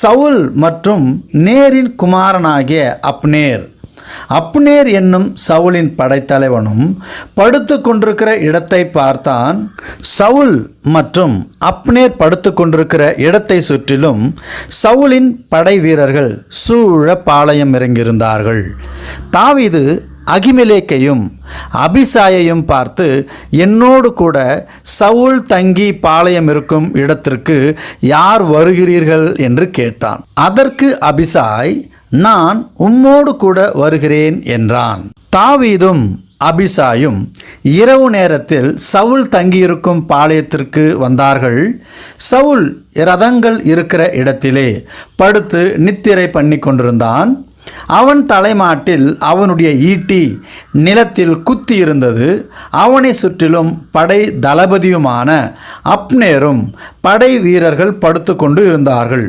சவுல் மற்றும் நேரின் குமாரனாகிய Abner. Abner என்னும் சவுலின் படைத்தலைவனும் படுத்து கொண்டிருக்கிற இடத்தை பார்த்தான். சவுல் மற்றும் அப்னேர் படுத்து கொண்டிருக்கிற இடத்தை சுற்றிலும் சவுலின் படை வீரர்கள் சூழ பாளையம் இறங்கியிருந்தார்கள். தாவிது அகிமிலேக்கையும் அபிசாயையும் பார்த்து என்னோடு கூட சவுல் தங்கி பாளையம் இருக்கும் இடத்திற்கு யார் வருகிறீர்கள்? என்று கேட்டான். அதற்கு அபிசாய் நான் உம்மோடு கூட வருகிறேன் என்றான். தாவீதும் அபிசாயும் இரவு நேரத்தில் சவுல் தங்கியிருக்கும் பாளையத்திற்கு வந்தார்கள். சவுல் ரதங்கள் இருக்கிற இடத்திலே படுத்து நித்திரை பண்ணி கொண்டிருந்தான் அவன் தலைமாட்டில் அவனுடைய ஈட்டி நிலத்தில் குத்தி இருந்தது. அவனை சுற்றிலும் படை தளபதியுமான அப்னேரும் படை வீரர்கள் படுத்து கொண்டு இருந்தார்கள்.